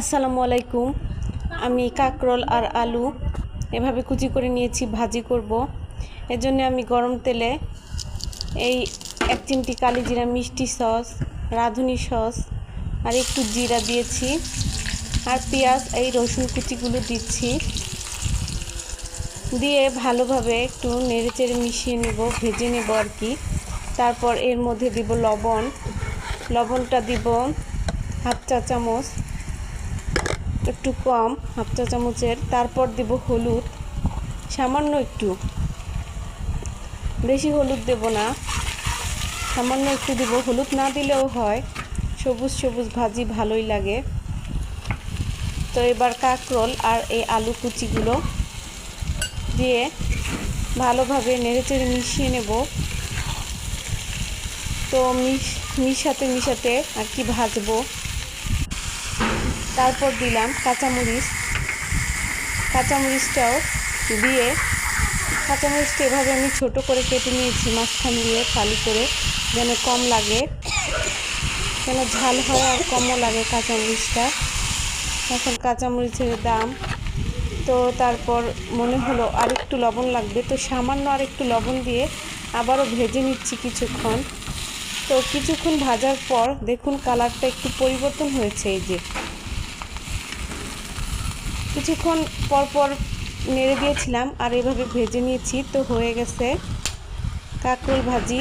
আসসালামু আলাইকুম। আমি কাকরোল আর আলু এভাবে কুচি করে নিয়েছি, ভাজি করব। জন্য আমি গরম তেলে এই এক চিমটি কালি জিরা মিষ্টি সস, রাঁধুনি সস আর একটু জিরা দিয়েছি আর পেঁয়াজ, এই রসুন কুচিগুলো দিচ্ছি। দিয়ে ভালোভাবে একটু নেড়েচেড়ে মিশিয়ে নেব, ভেজে নেব আর কি। তারপর এর মধ্যে দিব লবণ। লবণটা দিব হাফ চা চামচ। একটু কম, হাফ চা চামচের। তারপর দেব হলুদ, সামান্য একটু। বেশি হলুদ দেব না। সামান্য একটু দেব। হলুদ না দিলেও হয়। সবুজ সবুজ ভাজি ভালোই লাগে। তো এবার কাঁকরোল আর এই আলু কুচিগুলো দিয়ে ভালোভাবে নেড়েচেড়ে মিশিয়ে নেব। তো মিশ, মিশাতে মিশাতে আর কি ভাজবো। তারপর দিলাম কাঁচামরিচ। কাঁচামরিচটাও দিয়ে কাঁচামরিচটা এভাবে আমি ছোট করে কেটে নিয়েছি মাঝখান দিয়ে খালি করে, যেন কম লাগে। যেন ঝাল হয় আর কমও লাগে কাঁচামরিচটা। এখন কাঁচামরিচের দাম। তো তারপর মনে হলো আরেকটু লবণ লাগবে, তো সামান্য আরেকটু লবণ দিয়ে আবারও ভেজে নিচ্ছি কিছুক্ষণ। তো কিছুক্ষণ ভাজার পর দেখুন কালারটা একটু পরিবর্তন হয়েছে এই যে। কিছুক্ষণ পরপর পর নেড়ে দিয়েছিলাম আর এভাবে ভেজে নিয়েছি তো হয়ে গেছে কাঁকরোল ভাজি।